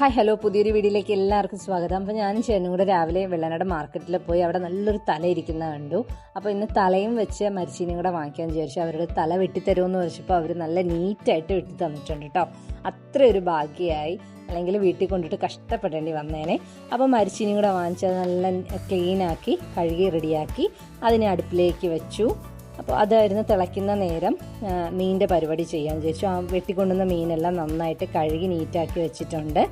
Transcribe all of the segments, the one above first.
Hi hello പുതിയൊരു വീഡിയോയിലേക്ക് എല്ലാവർക്കും സ്വാഗതം. അപ്പോൾ ഞാനും ചേനും കൂടെ രാവിലെ വെള്ളനാട് മാർക്കറ്റിൽ പോയി അവിടെ നല്ലൊരു തല ഇരിക്കുന്ന കണ്ടു. അപ്പോൾ ഇന്ന് തലയും വെച്ച് മരിച്ചീനും കൂടെ വാങ്ങിക്കാൻ വിചാരിച്ചു. അവരുടെ തല വെട്ടിത്തരുമെന്ന് ചോദിച്ചപ്പോൾ അവർ നല്ല നീറ്റായിട്ട് വെട്ടി തന്നിട്ടുണ്ട് കേട്ടോ അത്ര ഒരു ഭാഗ്യമായി അല്ലെങ്കിൽ വീട്ടിൽ കൊണ്ടിട്ട് കഷ്ടപ്പെടേണ്ടി വന്നേനെ. അപ്പോൾ മരിച്ചീനും കൂടെ വാങ്ങിച്ചത് നല്ല ക്ലീനാക്കി കഴുകി റെഡിയാക്കി അതിനെ അടുപ്പിലേക്ക് വെച്ചു. അപ്പോൾ അതായിരുന്നു തിളയ്ക്കുന്ന നേരം മീനിന്റെ പരിപാടി ചെയ്യാൻ വിചാരിച്ചു ആ വെട്ടിക്കൊണ്ടുവന്ന മീനെല്ലാം നന്നായിട്ട് കഴുകി നീറ്റാക്കി വെച്ചിട്ടുണ്ട്.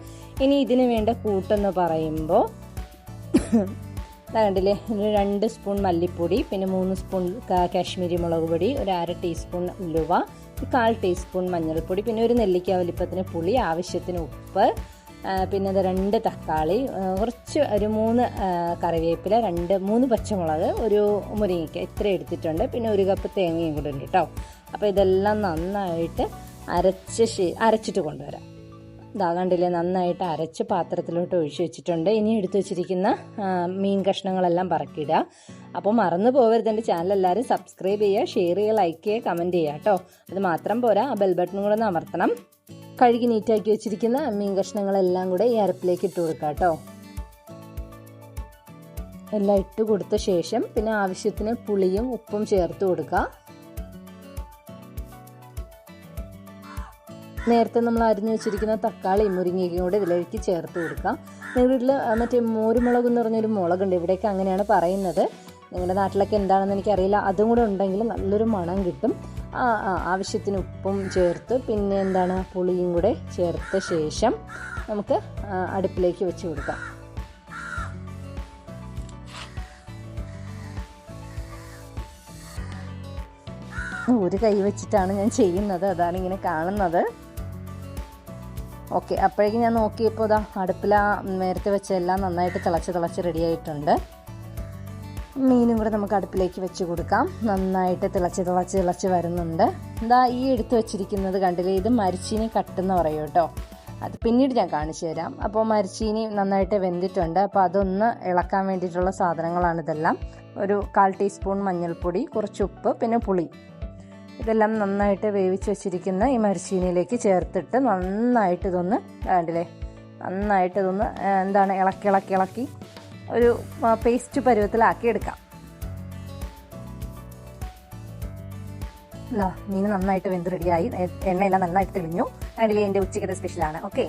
ഇനി ഇതിന് വേണ്ട കൂട്ടെന്ന് പറയുമ്പോൾ കണ്ടില്ലേ രണ്ട് സ്പൂൺ മല്ലിപ്പൊടി പിന്നെ മൂന്ന് സ്പൂൺ കാശ്മീരി മുളക് പൊടി ഒരു അര ടീസ്പൂൺ ഉലുവ കാൽ ടീസ്പൂൺ മഞ്ഞൾപ്പൊടി പിന്നെ ഒരു നെല്ലിക്ക വലിപ്പത്തിന് പുളി ആവശ്യത്തിന് ഉപ്പ് പിന്നെ അത് രണ്ട് തക്കാളി കുറച്ച് ഒരു മൂന്ന് കറിവേപ്പില രണ്ട് മൂന്ന് പച്ചമുളക് ഒരു മുരിങ്ങയ്ക്ക ഇത്ര എടുത്തിട്ടുണ്ട്. പിന്നെ ഒരു കപ്പ് തേങ്ങയും കൂടെ ഉണ്ട് കേട്ടോ അപ്പോൾ ഇതെല്ലാം നന്നായിട്ട് അരച്ച് അരച്ചിട്ട് കൊണ്ടുവരാം. ഇതാ കണ്ടില്ലേ നന്നായിട്ട് അരച്ച് പാത്രത്തിലോട്ട് ഒഴിച്ചു വെച്ചിട്ടുണ്ട്. ഇനി എടുത്തു വെച്ചിരിക്കുന്ന മീൻ കഷ്ണങ്ങളെല്ലാം പറക്കിയിടുക. അപ്പോൾ മറന്നു പോകരുത് എന്റെ ചാനൽ. എല്ലാവരും സബ്സ്ക്രൈബ് ചെയ്യുക ഷെയർ ചെയ്യുക ലൈക്ക് ചെയ്യുക കമന്റ് ചെയ്യുക കേട്ടോ അത് മാത്രം പോരാ ആ ബെൽ ബട്ടണും കൂടെ ഒന്ന് അമർത്തണം. കഴുകി നീറ്റാക്കി വെച്ചിരിക്കുന്ന മീൻ കഷ്ണങ്ങളെല്ലാം കൂടെ ഈ അരപ്പിലേക്ക് ഇട്ട് കൊടുക്കാം കേട്ടോ. എല്ലാം ഇട്ട് കൊടുത്ത ശേഷം പിന്നെ ആവശ്യത്തിന് പുളിയും ഉപ്പും ചേർത്ത് കൊടുക്കുക നേരത്തെ നമ്മൾ അരിഞ്ഞു വെച്ചിരിക്കുന്ന തക്കാളി മുരിങ്ങയ്ക്കും കൂടെ ഇതിലേക്ക് ചേർത്ത് കൊടുക്കാം. നിങ്ങളുടെ വീട്ടിൽ മറ്റേ മോരുമുളക് എന്ന് പറഞ്ഞൊരു മുളകുണ്ട് ഇവിടെയൊക്കെ അങ്ങനെയാണ് പറയുന്നത്. നിങ്ങളുടെ നാട്ടിലൊക്കെ എന്താണെന്ന് എനിക്കറിയില്ല. അതും കൂടെ ഉണ്ടെങ്കിൽ നല്ലൊരു മണം കിട്ടും. ആവശ്യത്തിന് ഉപ്പും ചേർത്ത് പിന്നെ എന്താണ് പുളിയും കൂടെ ചേർത്ത ശേഷം നമുക്ക് അടുപ്പിലേക്ക് വെച്ച് കൊടുക്കാം. ഒരു കൈ വെച്ചിട്ടാണ് ഞാൻ ചെയ്യുന്നത് അതാണ് ഇങ്ങനെ കാണുന്നത്. ഓക്കെ അപ്പോഴേക്കും ഞാൻ നോക്കിയപ്പോൾ ഇതാ അടുപ്പിൽ ആ നേരത്തെ വെച്ചെല്ലാം നന്നായിട്ട് തിളച്ച് തിളച്ച് റെഡി ആയിട്ടുണ്ട്. മീനും കൂടെ നമുക്ക് അടുപ്പിലേക്ക് വെച്ച് കൊടുക്കാം. നന്നായിട്ട് തിളച്ച് തിളച്ച് തിളച്ച് വരുന്നുണ്ട്. എന്താ ഈ എടുത്ത് വെച്ചിരിക്കുന്നത് കണ്ടില്ലേ? ഇത് മരിച്ചീനി കട്ടെന്ന് പറയും കേട്ടോ. അത് പിന്നീട് ഞാൻ കാണിച്ചു തരാം. അപ്പോൾ മരിച്ചീനി നന്നായിട്ട് വെന്തിട്ടുണ്ട്. അപ്പോൾ അതൊന്ന് ഇളക്കാൻ വേണ്ടിയിട്ടുള്ള സാധനങ്ങളാണ് ഇതെല്ലാം. ഒരു കാൽ ടീസ്പൂൺ മഞ്ഞൾപ്പൊടി കുറച്ച് ഉപ്പ് പിന്നെ പുളി. ഇതെല്ലാം നന്നായിട്ട് വേവിച്ച് വെച്ചിരിക്കുന്ന ഈ മരിച്ചീനിയിലേക്ക് ചേർത്തിട്ട് നന്നായിട്ട് ഇതൊന്ന് കണ്ടില്ലേ? നന്നായിട്ട് ഇതൊന്ന് എന്താണ്? ഇളക്കി ഇളക്കി ഇളക്കി. ഒരു പേസ്റ്റ് പരുവത്തിലാക്കി എടുക്കാം മീൻ നന്നായിട്ട് വെന്ത് റെഡിയായി എണ്ണയെല്ലാം നന്നായിട്ട് തെളിഞ്ഞു. അതിൽ എന്റെ ഉച്ചക്കത്തെ സ്പെഷ്യലാണ് ഓക്കെ